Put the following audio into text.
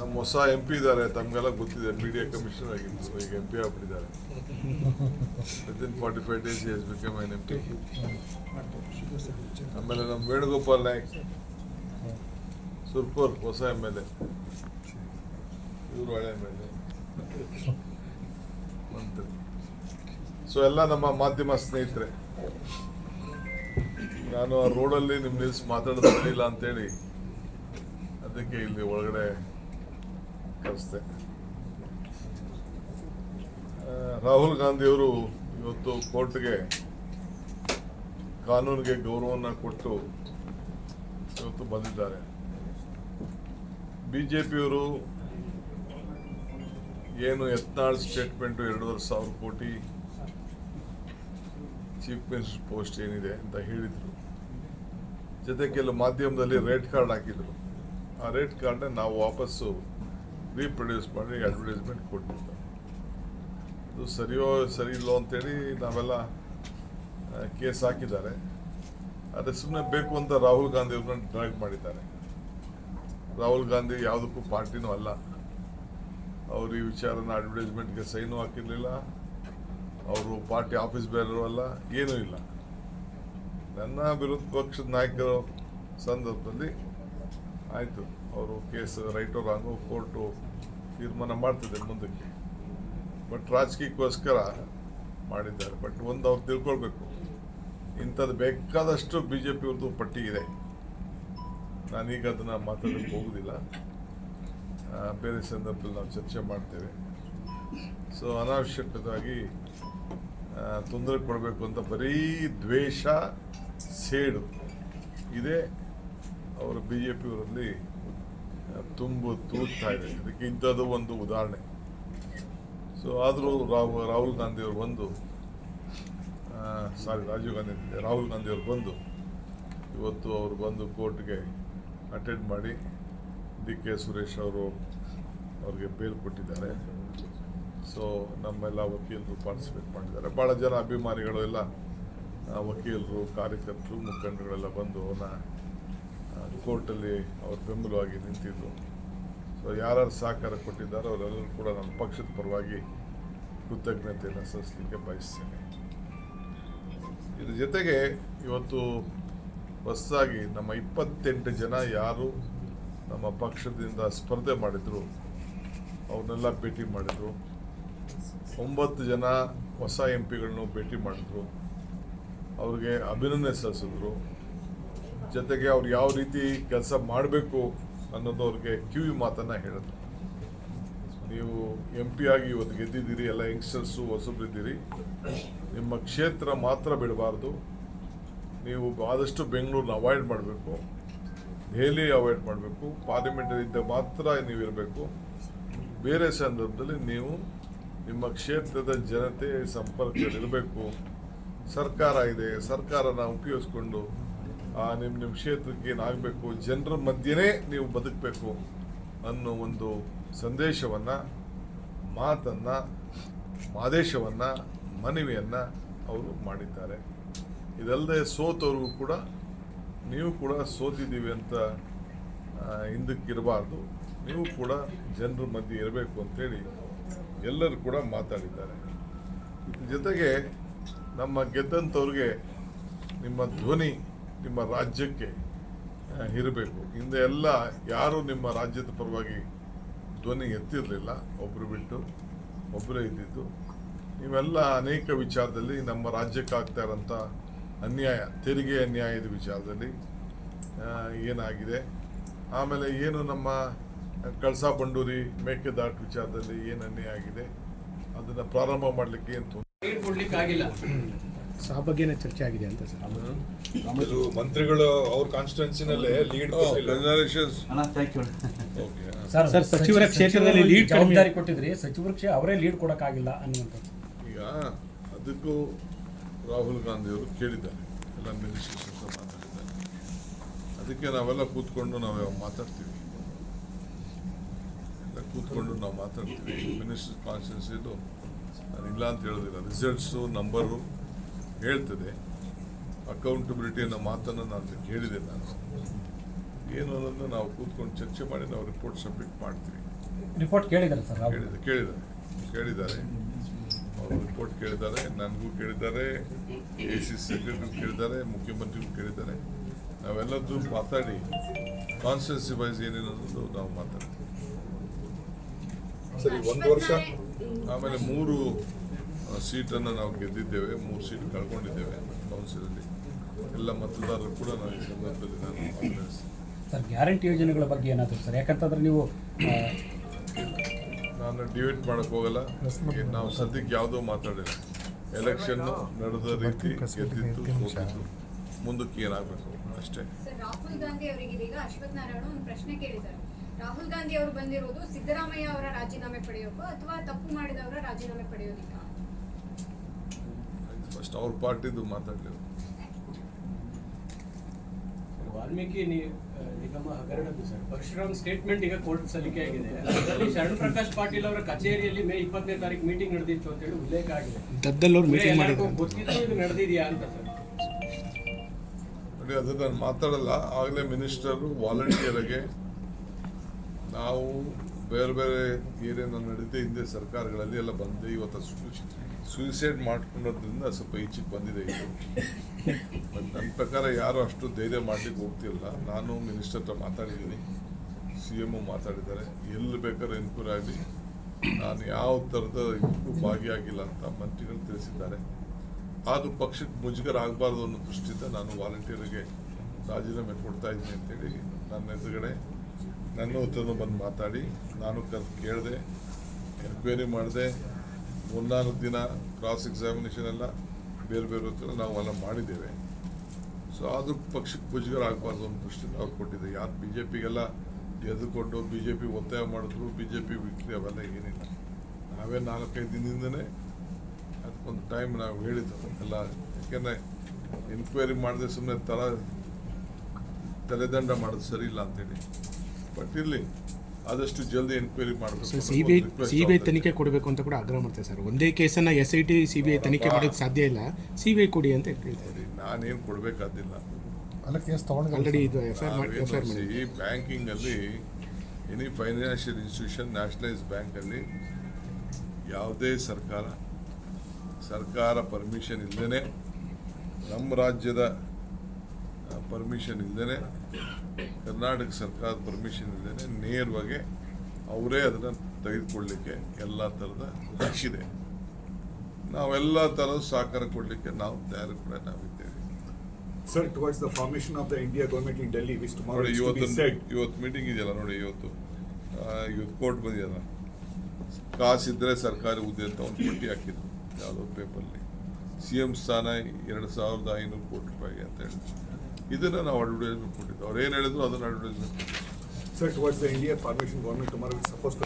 ನಮ್ಮ ಹೊಸ M P ಇದ್ದಾರೆ, ತಮಗೆಲ್ಲ ಗೊತ್ತಿದೆ ಮೀಡಿಯಾ ಕಮಿಷನರ್ ಆಗಿದ್ದು, ಈಗ M P ಆಗ್ಬಿಟ್ಟಿದ್ದಾರೆ. Within forty five days as become an M P ಆಮೇಲೆ ನಮ್ಮ ವೇಣುಗೋಪಾಲ್ ನಾಯ್ಕ್, ಸುರ್ಪುರ್, ಹೊಸ ಎಂ ಎಲ್ ಎ ಇವರು ಹಳೆ ಎಂ ಎಲ್ ಎ ಮಂತ್ರಿ. ಸೊ ಎಲ್ಲ ನಮ್ಮ ಮಾಧ್ಯಮ ಸ್ನೇಹಿತರೆ, ನಾನು ಆ ರೋಡಲ್ಲಿ ನಿಮ್ಮ ನಿಲ್ಸಿ ಮಾತಾಡೋದು ಸರಿಯಿಲ್ಲ ಅಂತೇಳಿ, ಅದಕ್ಕೆ ಇಲ್ಲಿ ಒಳಗಡೆ ಆ, ರಾಹುಲ್ ಗಾಂಧಿಯವರು ಇವತ್ತು ಕೋರ್ಟ್ಗೆ ಕಾನೂನಿಗೆ ಗೌರವವನ್ನು ಕೊಟ್ಟು ಇವತ್ತು ಬಂದಿದ್ದಾರೆ. ಬಿ ಜೆ ಏನು ಎತ್ನಾಳ್ ಸ್ಟೇಟ್ಮೆಂಟು ಎರಡೂವರೆ ಸಾವಿರ ಕೋಟಿ ಚೀಫ್ ಮಿನಿಸ್ಟರ್ ಪೋಸ್ಟ್ ಏನಿದೆ ಅಂತ ಹೇಳಿದರು. ಜೊತೆ ಕೆಲವು ಮಾಧ್ಯಮದಲ್ಲಿ ರೇಟ್ ಕಾರ್ಡ್ ಹಾಕಿದರು. ಆ ರೇಟ್ ಕಾರ್ಡ್ನ ನಾವು ವಾಪಸ್ಸು ರೀಪ್ರೊಡ್ಯೂಸ್ ಮಾಡಿ ಅಡ್ವರ್ಟೈಸ್ಮೆಂಟ್ ಕೊಟ್ಟಿರ್ತಾರೆ ಅದು ಸರಿಯೋ ಸರಿ ಇಲ್ಲೋ ಅಂತೇಳಿ ನಾವೆಲ್ಲ ಕೇಸ್ ಹಾಕಿದ್ದಾರೆ. ಆದರೆ ಸುಮ್ಮನೆ ಬೇಕು ಅಂತ ರಾಹುಲ್ ಗಾಂಧಿ ಅವ್ರನ್ನ ಡ್ರ್ಯಾಗ್ ಮಾಡಿದ್ದಾರೆ. ರಾಹುಲ್ ಗಾಂಧಿ ಯಾವುದಕ್ಕೂ ಪಾರ್ಟಿನೂ ಅಲ್ಲ. ಅವರು ಈ ವಿಚಾರನ ಅಡ್ವರ್ಟೈಸ್ಮೆಂಟ್ಗೆ ಸೈನು ಹಾಕಿರಲಿಲ್ಲ. ಅವರು ಪಾರ್ಟಿ ಆಫೀಸ್ ಬೇರೆಯವರು ಅಲ್ಲ, ಏನೂ ಇಲ್ಲ. ನನ್ನ ವಿರೋಧ ಪಕ್ಷದ ನಾಯಕರ ಸಂದರ್ಭದಲ್ಲಿ ಆಯಿತು. ಅವರು ಕೇಸ್ ರೈಟು ರಾಂಗು ಕೋರ್ಟು ತೀರ್ಮಾನ ಮಾಡ್ತಿದೆ ಮುಂದಕ್ಕೆ. ಬಟ್ ರಾಜಕೀಯಕ್ಕೋಸ್ಕರ ಮಾಡಿದ್ದಾರೆ. ಬಟ್ ಒಂದು ಅವ್ರು ತಿಳ್ಕೊಳ್ಬೇಕು. ಇಂಥದ್ದು ಬೇಕಾದಷ್ಟು ಬಿ ಜೆ ಪಿಯವ್ರದ್ದು ಪಟ್ಟಿ ಇದೆ. ನಾನೀಗ ಅದನ್ನು ಮಾತಾಡೋಕ್ಕೆ ಹೋಗೋದಿಲ್ಲ. ಬೇರೆ ಸಂದರ್ಭದಲ್ಲಿ ನಾವು ಚರ್ಚೆ ಮಾಡ್ತೇವೆ. ಸೊ ಅನಾವಶ್ಯಕವಾಗಿ ತೊಂದರೆ ಕೊಡಬೇಕು ಅಂತ ಬರೀ ದ್ವೇಷ, ಸೇಡು. ಇದೇ ಅವರು ಬಿ ಜೆ ಪಿಯವರಲ್ಲಿ ತುಂಬು ತೂಗ್ತಾ ಇದೆ. ಇದಕ್ಕೆ ಇಂಥದ್ದು ಒಂದು ಉದಾಹರಣೆ. ಸೊ ಆದರೂ ರಾಹು ರಾಹುಲ್ ಗಾಂಧಿಯವರು ಬಂದು ಸಾರಿ, ರಾಜೀವ್ ಗಾಂಧಿ ರಾಹುಲ್ ಗಾಂಧಿಯವರು ಬಂದು, ಇವತ್ತು ಅವರು ಬಂದು ಕೋರ್ಟ್ಗೆ ಅಟೆಂಡ್ ಮಾಡಿ ಡಿ ಕೆ ಸುರೇಶ್ ಅವರು ಅವ್ರಿಗೆ ಬೇಲ್ ಕೊಟ್ಟಿದ್ದಾರೆ. ಸೊ ನಮ್ಮೆಲ್ಲ ವಕೀಲರು ಪಾರ್ಟಿಸಿಪೇಟ್ ಮಾಡಿದ್ದಾರೆ. ಭಾಳ ಜನ ಅಭಿಮಾನಿಗಳು ಎಲ್ಲ ವಕೀಲರು, ಕಾರ್ಯಕರ್ತರು ಮುಖಂಡಗಳೆಲ್ಲ ಬಂದು ಕೋರ್ಟಲ್ಲಿ ಅವ್ರ ಬೆಂಬಲವಾಗಿ ನಿಂತಿದ್ದರು ಸೊ ಯಾರು ಸಹಕಾರ ಕೊಟ್ಟಿದ್ದಾರೋ ಅವರೆಲ್ಲರೂ ಕೂಡ ನನ್ನ ಪಕ್ಷದ ಪರವಾಗಿ ಕೃತಜ್ಞತೆಯನ್ನು ಸಲ್ಲಿಸಲಿಕ್ಕೆ ಬಯಸ್ತೇನೆ. ಇದ್ರ ಜೊತೆಗೆ ಇವತ್ತು ಹೊಸದಾಗಿ ನಮ್ಮ ಇಪ್ಪತ್ತೆಂಟು ಜನ ಯಾರು ನಮ್ಮ ಪಕ್ಷದಿಂದ ಸ್ಪರ್ಧೆ ಮಾಡಿದ್ರು, ಅವ್ರನ್ನೆಲ್ಲ ಭೇಟಿ ಮಾಡಿದರು. ಒಂಬತ್ತು ಜನ ಹೊಸ ಎಂ ಪಿಗಳನ್ನು ಭೇಟಿ ಮಾಡಿದ್ರು. ಅವ್ರಿಗೆ ಅಭಿನಂದನೆ ಸಲ್ಲಿಸಿದ್ರು. ಜೊತೆಗೆ ಅವ್ರು ಯಾವ ರೀತಿ ಕೆಲಸ ಮಾಡಬೇಕು ಅನ್ನೋದು ಅವ್ರಿಗೆ ಕಿವಿ ಮಾತನ್ನು ಹೇಳಿದ್ರು ನೀವು ಎಂ ಪಿ ಆಗಿ ಇವತ್ತು ಗೆದ್ದಿದ್ದೀರಿ, ಎಲ್ಲ ಯಂಗ್ಸ್ಟರ್ಸು ಹೊಸಬ್ರಿದ್ದೀರಿ. ನಿಮ್ಮ ಕ್ಷೇತ್ರ ಮಾತ್ರ ಬಿಡಬಾರ್ದು. ನೀವು ಆದಷ್ಟು ಬೆಂಗಳೂರನ್ನ ಅವಾಯ್ಡ್ ಮಾಡಬೇಕು. ದೆಹಲಿ ಅವಾಯ್ಡ್ ಮಾಡಬೇಕು. ಪಾರ್ಲಿಮೆಂಟಲ್ಲಿದ್ದ ಮಾತ್ರ ನೀವು ಇರಬೇಕು. ಬೇರೆ ಸಂದರ್ಭದಲ್ಲಿ ನೀವು ನಿಮ್ಮ ಕ್ಷೇತ್ರದ ಜನತೆ ಸಂಪರ್ಕದಲ್ಲಿರಬೇಕು. ಸರ್ಕಾರ ಇದೆ ಸರ್ಕಾರನ ಉಪಯೋಗಿಸ್ಕೊಂಡು ನಿಮ್ಮ ನಿಮ್ಮ ಕ್ಷೇತ್ರಕ್ಕೆ ಏನಾಗಬೇಕು? ಜನರ ಮಧ್ಯನೇ ನೀವು ಬದುಕಬೇಕು ಅನ್ನೋ ಒಂದು ಸಂದೇಶವನ್ನು, ಮಾತನ್ನು, ಆದೇಶವನ್ನು, ಮನವಿಯನ್ನು ಅವರು ಮಾಡಿದ್ದಾರೆ. ಇದಲ್ಲದೆ ಸೋತವ್ರಿಗೂ ಕೂಡ, ನೀವು ಕೂಡ ಸೋತಿದ್ದೀವಿ ಅಂತ ಹಿಂದಕ್ಕಿರಬಾರ್ದು. ನೀವು ಕೂಡ ಜನರ ಮಧ್ಯೆ ಇರಬೇಕು ಅಂತೇಳಿ ಎಲ್ಲರೂ ಕೂಡ ಮಾತಾಡಿದ್ದಾರೆ. ಜೊತೆಗೆ ನಮ್ಮ ಗೆದ್ದಂಥವ್ರಿಗೆ ನಿಮ್ಮ ಧ್ವನಿ ನಿಮ್ಮ ರಾಜ್ಯಕ್ಕೆ ಇರಬೇಕು. ಹಿಂದೆ ಎಲ್ಲ ಯಾರು ನಿಮ್ಮ ರಾಜ್ಯದ ಪರವಾಗಿ ಧ್ವನಿ ಎತ್ತಿರಲಿಲ್ಲ. ಒಬ್ಬರು ಬಿಟ್ಟು ಒಬ್ಬರೇ ಇದ್ದಿದ್ದು. ನೀವೆಲ್ಲ ಅನೇಕ ವಿಚಾರದಲ್ಲಿ ನಮ್ಮ ರಾಜ್ಯಕ್ಕೆ ಆಗ್ತಾ ಇರೋಂಥ ಅನ್ಯಾಯ, ತೆರಿಗೆ ಅನ್ಯಾಯದ ವಿಚಾರದಲ್ಲಿ ಏನಾಗಿದೆ? ಆಮೇಲೆ ಏನು ನಮ್ಮ ಕಳಸ ಬಂಡೂರಿ ಮೇಕೆದಾಟು ವಿಚಾರದಲ್ಲಿ ಏನು ಅನ್ಯಾಯ ಆಗಿದೆ? ಅದನ್ನು ಪ್ರಾರಂಭ ಮಾಡಲಿಕ್ಕೆ ಏನು ತೊಂದ್ರೆ ಲೀಡ್ ಕೊಡ್ಲಿಕ್ಕೆ ಆಗಿಲ್ಲ ಸೊ ಆ ಬಗ್ಗೆನೇ ಚರ್ಚೆ ಆಗಿದೆ ಅಂತ ಸರ್? ಮಂತ್ರಿಗಳು ಅವ್ರ ಕಾನ್ಸ್ಟಿಟ್ಯೂನ್ಸಿನಲ್ಲೇ ಲೀಡ್ ಸರ್ ಸರ್, ಸಚಿವರ ಕ್ಷೇತ್ರದಲ್ಲಿ ಲೀಡ್ ಜವಾಬ್ದಾರಿ ಕೊಟ್ಟಿದ್ರಿ. ಸಚಿವರ ಕ್ಷೇ ಅವರೇ ಲೀಡ್ ಕೊಡಕ್ಕಾಗಿಲ್ಲ ಅನ್ನುವಂಥದ್ದು. ಈಗ ಅದಕ್ಕೂ ರಾಹುಲ್ ಗಾಂಧಿಯವರು ಕೇಳಿದ್ದಾರೆ. ಎಲ್ಲ ಮಿನಿಸ್ಟರ್ಸ್ ಅಂತ ಮಾತಾಡಿದ್ದಾರೆ. ಅದಕ್ಕೆ ನಾವೆಲ್ಲ ಕೂತ್ಕೊಂಡು ನಾವು ಮಾತಾಡ್ತೀವಿ? ಎಲ್ಲ ಕೂತ್ಕೊಂಡು ನಾವು ಮಾತಾಡ್ತೀವಿ. ಮಿನಿಸ್ಟರ್ ಕಾನ್ಸ್ಟಿಟ್ಯೂನ್ಸಿದು ನಾನು ಇಲ್ಲ ಅಂತ ಹೇಳೋದಿಲ್ಲ. ರಿಸಲ್ಟ್ಸು ನಂಬರು ಹೇಳ್ತದೆ ಅಕೌಂಟಬಿಲಿಟಿ ಅನ್ನೋ ಮಾತನ್ನು ನಾನು ಹೇಳಿದೆ ನಾನು. ಏನು ಅನ್ನೋದನ್ನ ನಾವು ಕೂತ್ಕೊಂಡು ಚರ್ಚೆ ಮಾಡಿ ನಾವು ರಿಪೋರ್ಟ್ ಸಬ್ಮಿಟ್ ಮಾಡ್ತೀವಿ. ರಿಪೋರ್ಟ್ ಕೇಳಿದ್ದಾರೆ ಸರ್ ಕೇಳಿದೆ ಕೇಳಿದ ಕೇಳಿದ್ದಾರೆ. ಕೇಳಿದ್ದಾರೆ. ಅವರು ರಿಪೋರ್ಟ್ ಕೇಳಿದ್ದಾರೆ ನನಗೂ ಕೇಳಿದ್ದಾರೆ ಎ ಸಿ ಸೆಕ್ರೆಟರಿ ಕೇಳಿದ್ದಾರೆ ಮುಖ್ಯಮಂತ್ರಿಗೂ ಕೇಳಿದ್ದಾರೆ. ನಾವೆಲ್ಲದೂ ಮಾತಾಡಿ ಕಾನ್ಸ್ಟಿಟ್ಯೂನ್ಸಿ ವೈಸ್ ಏನೇನು ಅನ್ನೋದು ನಾವು ಮಾತಾಡ್ತೀವಿ. ಸರಿ ಒಂದು ವರ್ಷ. ಆಮೇಲೆ ಮೂರು ಸೀಟನ್ನು ನಾವು ಗೆದ್ದಿದ್ದೇವೆ ಮೂರು ಸೀಟ್ ಕಳ್ಕೊಂಡಿದ್ದೇವೆ ಕೌನ್ಸಿಲಲ್ಲಿ ಎಲ್ಲ ಮತದಾರರು ಕೂಡ ನಾವು ಈ ಸಂದರ್ಭದಲ್ಲಿ ನಾನು. ಸರ್ ಗ್ಯಾರಂಟಿ ಯೋಜನೆಗಳ ಬಗ್ಗೆ ಏನಾದರೂ ಸರ್? ಯಾಕಂತಂದ್ರೆ ನೀವು ನಾನು ಡಿಬೇಟ್ ಮಾಡಕ್ಕೆ ಹೋಗಲ್ಲ. ನಾವು ಸದ್ಯಕ್ಕೆ ಯಾವುದೋ ಮಾತಾಡಿಲ್ಲ. ಎಲೆಕ್ಷನ್ ನಡೆದ ರೀತಿ ಗೆದ್ದಿತ್ತು ಸೋತಿತ್ತು ಮುಂದಕ್ಕೆ ಏನಾಗಬೇಕು? ಅಷ್ಟೇ. ಸರ್ ರಾಹುಲ್ ಗಾಂಧಿ ಅವರಿಗೆ ಇದೀಗ ಅಶ್ವಥ್ ನಾರಾಯಣ ಒಂದು ಪ್ರಶ್ನೆ ಕೇಳಿದ್ದಾರೆ. ರಾಹುಲ್ ಗಾಂಧಿ ಅವರು ಬಂದಿರೋದು ಸಿದ್ದರಾಮಯ್ಯ ಅವರ ರಾಜೀನಾಮೆ ಪಡೆಯೋಕೋ ಅಥವಾ ತಪ್ಪು ಮಾಡಿದವರ ರಾಜೀನಾಮೆ ಪಡೆಯೋದಿಕ್ಕ? ಫಸ್ಟ್ ಅವ್ರ ಪಾರ್ಟಿದು ಮಾತಾಡಲಿ ವಾಲ್ಮೀಕಿ ನಿಗಮ ಹಗರಣದ್ದು ಸರ್. ಪರಶುರಾಮ್ ಸ್ಟೇಟ್ಮೆಂಟ್ ಈಗ ಕೋರ್ಟ್ ಸಲ್ಲಿಕೆ ಆಗಿದೆ. ಅದರಲ್ಲಿ ಶರಣ್ ಪ್ರಕಾಶ್ ಪಾಟೀಲ್ ಅವರ ಕಚೇರಿಯಲ್ಲಿ ಮೇ ಇಪ್ಪತ್ತನೇ ತಾರೀಕು ಮೀಟಿಂಗ್ ನಡೆದಿತ್ತು ಅಂತ ಹೇಳಿ ಉಲ್ಲೇಖ ಆಗಿದೆ. ಗೊತ್ತಿತ್ತು ಇದು ನಡೆದಿದೆಯಾ ಅಂತ ಸರ್. ನೋಡಿ ಅದು ನಾನು ಮಾತಾಡಲ್ಲ. ಆಗಲೇ ಮಿನಿಸ್ಟರು ವಾಲಂಟಿಯರ್ಗೆ ನಾವು ಬೇರೆ ಬೇರೆ ಏನೇನು ನಡೀತೆ ಹಿಂದೆ ಸರ್ಕಾರಗಳಲ್ಲಿ ಎಲ್ಲ ಬಂದೆ ಇವತ್ತು ಸೂಸೈಡ್ ಮಾಡ್ಕೊಂಡೋದ್ರಿಂದ ಸ್ವಲ್ಪ ಈಚೆಗೆ ಬಂದಿದೆ ಇದು. ಬಟ್ ನನ್ನ ಪ್ರಕಾರ ಯಾರು ಅಷ್ಟು ಧೈರ್ಯ ಮಾಡ್ಲಿಕ್ಕೆ ಹೋಗ್ತಿಲ್ಲ. ನಾನು ಮಿನಿಸ್ಟರ್ ಹತ್ರ ಮಾತಾಡಿದ್ದೀನಿ ಸಿ ಎಂ ಮಾತಾಡಿದ್ದಾರೆ. ಎಲ್ಲಿ ಬೇಕಾದ್ರೆ ಎನ್ಕ್ವೈರಿ ಆಗಲಿ. ನಾನು ಯಾವ ಥರದ ಭಾಗಿಯಾಗಿಲ್ಲ ಅಂತ ಮಂತ್ರಿಗಳು ತಿಳಿಸಿದ್ದಾರೆ. ಆದರೂ ಪಕ್ಷಕ್ಕೆ ಮುಜುಗರ ಆಗಬಾರ್ದು ಅನ್ನೋ ದೃಷ್ಟಿಯಿಂದ ನಾನು ವಾಲಂಟಿಯರ್ಗೆ ರಾಜೀನಾಮೆ ಕೊಡ್ತಾ ಇದ್ದೀನಿ ಅಂತೇಳಿ ನನ್ನ ಎದುರುಗಡೆ ನನ್ನ ಹತ್ರನೂ ಬಂದು ಮಾತಾಡಿ. ನಾನು ಕರೆದು ಕೇಳಿದೆ ಎನ್ಕ್ವೈರಿ ಮಾಡಿದೆ. ಮೂರ್ನಾಲ್ಕು ದಿನ ಕ್ರಾಸ್ ಎಕ್ಸಾಮಿನೇಷನ್ ಎಲ್ಲ ಬೇರೆ ಬೇರೆ ಹತ್ರ ನಾವು ಎಲ್ಲ ಮಾಡಿದ್ದೇವೆ. ಸೊ ಆದರೂ ಪಕ್ಷಕ್ಕೆ ಮುಜುಗರ ಆಗಬಾರ್ದು ಅನ್ನೋ ದೃಷ್ಟಿಯಿಂದ ಅವ್ರು ಕೊಟ್ಟಿದ್ದೆ ಯಾರು ಬಿ ಜೆ ಪಿಗೆಲ್ಲ ಎದುರುಕೊಂಡು ಬಿ ಜೆ ಪಿ ಒತ್ತಾಯ ಮಾಡಿದ್ರು ಬಿ ಜೆ ಪಿ ವಿಕ್ಟ್ರಿ ಅವೆಲ್ಲ ಏನಿಲ್ಲ. ನಾವೇ ನಾಲ್ಕೈದು ದಿನದಿಂದನೇ ಅದಕ್ಕೊಂದು ಟೈಮ್ ನಾವು ಹೇಳಿದ್ದೆವು. ಎಲ್ಲ ಯಾಕೆಂದರೆ ಎನ್ಕ್ವೈರಿ ಮಾಡಿದೆ ಸುಮ್ಮನೆ ತಲೆ, ತಲೆದಂಡ ಮಾಡೋದು ಸರಿ ಇಲ್ಲ ಅಂತೇಳಿ. ಬಟ್ ಇರಲಿ ಆದಷ್ಟು ಜಲ್ದಿ ಎನ್ಕ್ವೈರಿ ಮಾಡಬೇಕು C B I C B I ತನಿಖೆ ಕೊಡಬೇಕು ಅಂತ ಕೂಡ ಆಗ್ರಹ ಮಾಡ್ತಾರೆ ಸರ್. ಒಂದೇ ಕೇಸನ್ನು S I T C B I ತನಿಖೆ ಮಾಡೋಕ್ಕೆ ಸಾಧ್ಯ ಇಲ್ಲ. ಸಿ ಬಿ ಐ ಕೊಡಿ ಅಂತ ಹೇಳ್ತಾರೆ. ನಾನೇನು ಕೊಡಬೇಕಾದಿಲ್ಲ ಅಲ್ಲ ಕೇಸ್ ತಗೊಂಡು ಆಲ್ರೆಡಿ ಇದು ಎಫ್ ಐ ಆರ್ ಮಾಡಿ ಎಫ್ ಐ ಆರ್ ಮಾಡಿ ಈ ಬ್ಯಾಂಕಿಂಗಲ್ಲಿ ಎನಿ ಫೈನಾನ್ಷಿಯಲ್ ಇನ್ಸ್ಟಿಟ್ಯೂಷನ್ ನ್ಯಾಷನಲೈಸ್ ಬ್ಯಾಂಕಲ್ಲಿ ಯಾವುದೇ ಸರ್ಕಾರ ಸರ್ಕಾರ ಪರ್ಮಿಷನ್ ಇಲ್ಲದೇ ನಮ್ಮ ರಾಜ್ಯದ ಪರ್ಮಿಷನ್ ಇಲ್ಲದೇ ಕರ್ನಾಟಕ ಸರ್ಕಾರದ ಪರ್ಮಿಷನ್ ಇದ್ದೇನೆ ನೇರವಾಗಿ ಅವರೇ ಅದನ್ನು ತೆಗೆದುಕೊಳ್ಳಲಿಕ್ಕೆ ಎಲ್ಲ ಥರದ ಹಕ್ಕಿದೆ ನಾವೆಲ್ಲ ಥರದ ಸಹಕಾರ ಕೊಡಲಿಕ್ಕೆ ನಾವು ತಯಾರಿ ಕೂಡ ನಾವಿದ್ದೇವೆ. Sir towards the formation of the India government in Delhi wrist ನೋಡಿ ಇವತ್ತು ಇವತ್ತು ಮೀಟಿಂಗ್ ಇದೆಯಲ್ಲ ನೋಡಿ ಇವತ್ತು. ಇವತ್ತು ಕೋರ್ಟ್ ಬಂದಿದೆಯಲ್ಲ. ಕಾಸಿದ್ರೆ ಸರ್ಕಾರಿ ಹುದ್ದೆ ಅಂತ ಒಂದು ಪಟ್ಟಿ ಹಾಕಿದ್ರು ಯಾವುದೋ ಪೇಪರ್ಲಿ ಸಿ ಎಂ ಸ್ಥಾನ ಎರಡು ಸಾವಿರದ ಐನೂರು ಕೋಟಿ ರೂಪಾಯಿ ಅಂತ ಹೇಳಿದ್ರು. ಇದನ್ನು ನಾವು ಅಡ್ವರ್ಟೈಸ್ಮೆಂಟ್ ಕೊಟ್ಟಿದ್ದೆವು ಅವ್ರು ಏನು ಹೇಳಿದ್ರು ಅದನ್ನು advertisement sir what's the India formation government tomorrow suppose